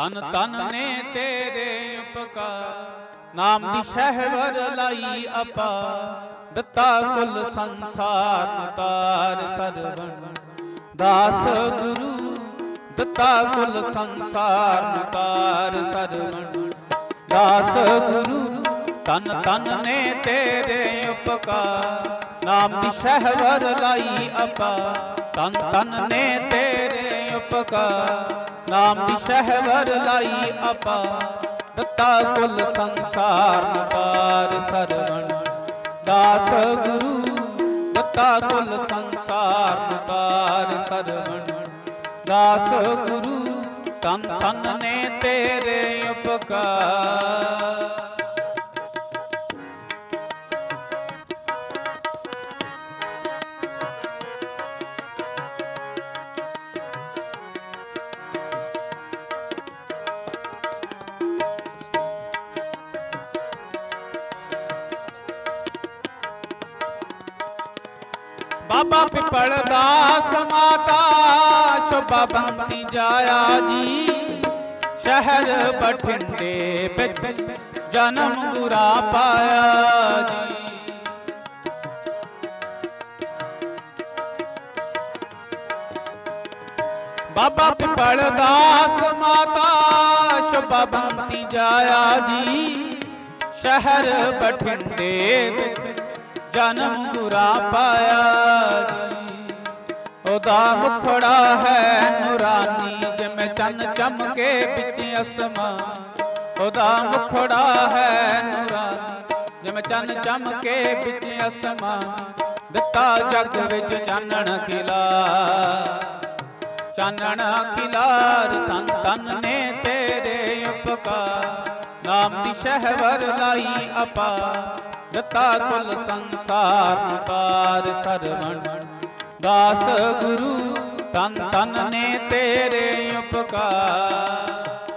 ਤਨ ਤਨ ਨੇ ਤੇਰੇ ਉਪਕਾਰ ਨਾਮ ਦੀ ਸ਼ਹਿਵਰ ਲਾਈ ਆਪਾ। ਦਿੱਤਾ ਕੁਲ ਸੰਸਾਰ ਤਾਰ ਸਰਵਣ। ਦਾਸ ਗੁਰੂ ਦਿੱਤਾ ਕੁਲ ਸੰਸਾਰ ਤਾਰ ਸਰਵਣ। ਦਾਸ ਗੁਰੂ ਤਨ ਤਨ ਨੇ ਤੇਰੇ ਉਪਕਾਰ ਨਾਮ ਦੀ ਸ਼ਹਿਵਰ ਲਾਈ ਆਪਾ। ਤਨ ਤਨ ਨੇ ਤੇਰੇ ਉਪਕਾਰ ਨਾਮ ਦੀ ਸ਼ਹਿਵਰ ਲਾਈ ਆਪਾ, ਦਿੱਤਾ ਕੁਲ ਸੰਸਾਰ ਪਾਰ ਸਰਵਣ। ਦਾਸ ਗੁਰੂ, ਦਿੱਤਾ ਕੁਲ ਸੰਸਾਰ ਪਾਰ ਸਰਵਣ। ਦਾਸ ਗੁਰੂ, ਤਨ ਤਨ ਨੇ ਤੇਰੇ ਉਪਕਾਰ। ਬਾਬਾ ਪਿਪਲ ਦਾਸ ਮਾਤਾ ਸ਼ੋਭਾ ਬੰਤੀ ਜਾਇਆ ਜੀ। ਸ਼ਹਿਰ ਬਠਿੰਡੇ ਵਿੱਚ ਜਨਮ ਗੁਰਾ ਪਾਇਆ ਜੀ। ਬਾਬਾ ਪਿਪਲ ਦਾਸ ਮਾਤਾ ਸ਼ੋਭਾ ਬੰਤੀ ਜਾਇਆ ਜੀ। ਸ਼ਹਿਰ ਬਠਿੰਡੇ ਜਨਮ ਗੁਰਾ ਪਾਇਆ ਉਹਦਾ ਮੁਖੜਾ ਹੈ ਨੂਰਾਨੀ, ਜਿਵੇਂ ਚੰਨ ਚਮਕੇ ਵਿੱਚ ਅਸਮਾਨ ਉਹਦਾ ਮੁਖੜਾ ਹੈ ਨੂਰਾਨੀ, ਜਿਵੇਂ ਚੰਨ ਚਮਕੇ ਵਿੱਚ ਅਸਮਾਨ ਦਿੱਤਾ ਜਗ ਵਿੱਚ ਚਾਨਣ ਖਿਲਾ। ਚਾਨਣ ਖਿਲਾਰ ਤਨ ਤਨ ਨੇ ਤੇਰੇ ਉਪਕਾਰ। ਨਾਮ ਦੀ ਸ਼ਹਿਵਰ ਲਾਈ ਆਪਾ। ਦਿੱਤਾ ਕੁਲ ਸੰਸਾਰ ਪਾਰ ਸਰਵਣ। ਦਾਸ ਗੁਰੂ ਤਨ ਤਨ ਨੇ ਤੇਰੇ ਉਪਕਾਰ।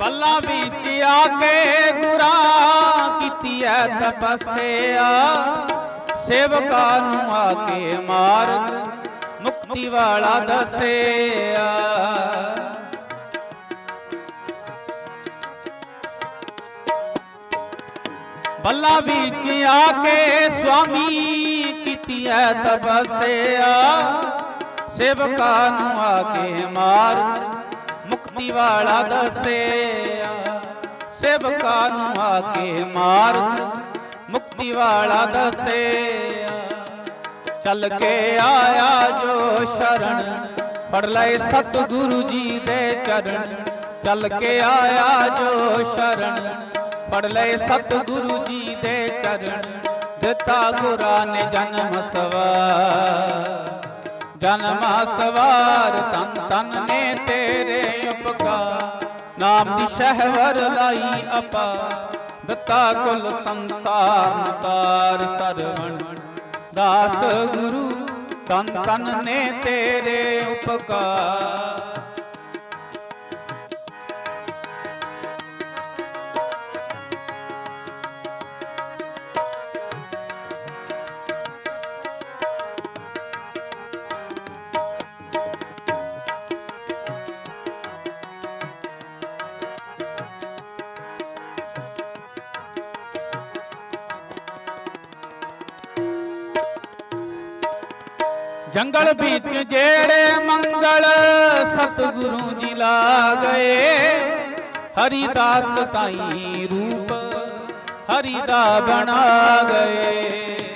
ਬੱਲਾ ਵਿੱਚ ਆ ਕੇ ਗੁਰਾ ਕੀਤੀ ਐ ਤਪੱਸਿਆ। ਸੇਵਕਾ ਨੂੰ ਆ ਕੇ ਮਾਰਗ ਮੁਕਤੀ ਵਾਲਾ ਦੱਸਿਆ। ਬੱਲਾ ਵਿੱਚ ਆ ਕੇ ਸੁਆਮੀ ਕੀਤੀ ਐ ਤਪੱਸਿਆ। ਸੇਵਕਾ ਨੂੰ ਆ ਕੇ ਮਾਰਗ ਮੁਕਤੀ ਵਾਲਾ ਦੱਸਿਆ। ਸੇਵਕਾ ਨੂੰ ਆ ਕੇ ਮਾਰ ਮੁਕਤੀ ਵਾਲਾ ਦੱਸਿਆ। ਚੱਲ ਕੇ ਆਇਆ ਜੋ ਸ਼ਰਨ, ਫੜ ਲਏ ਸਤਿਗੁਰੂ ਜੀ ਦੇ ਚਰਨ। ਚੱਲ ਕੇ ਆਇਆ ਜੋ ਸ਼ਰਨ, ਫੜ ਲਏ ਸਤਿਗੁਰੂ ਜੀ ਦੇ ਚਰਨ। ਦਿੱਤਾ ਗੁਰਾਂ ਨੇ ਜਨਮ ਸਵਾਰ। ਜਨਮਾ ਸਵਾਰ ਤਨ ਤਨ ਨੇ ਤੇਰੇ ਉਪਕਾਰ। ਨਾਮ ਦੀ ਸ਼ਹਿਵਰ ਲਾਈ ਆਪਾ, ਦਿੱਤਾ ਕੁਲ ਸੰਸਾਰ ਤਾਰ ਸਰਵਣ। ਦਾਸ ਗੁਰੂ ਤਨ ਤਨ ਨੇ ਤੇਰੇ ਉਪਕਾਰ। ਜੰਗਲ ਵਿੱਚ ਜਿਹੜੇ ਮੰਗਲ ਸਤਿਗੁਰੂ ਜੀ ਲਾ ਗਏ, ਹਰੀਦਾਸ ਤਾਈ ਰੂਪ ਹਰੀ ਦਾ ਬਣਾ ਗਏ।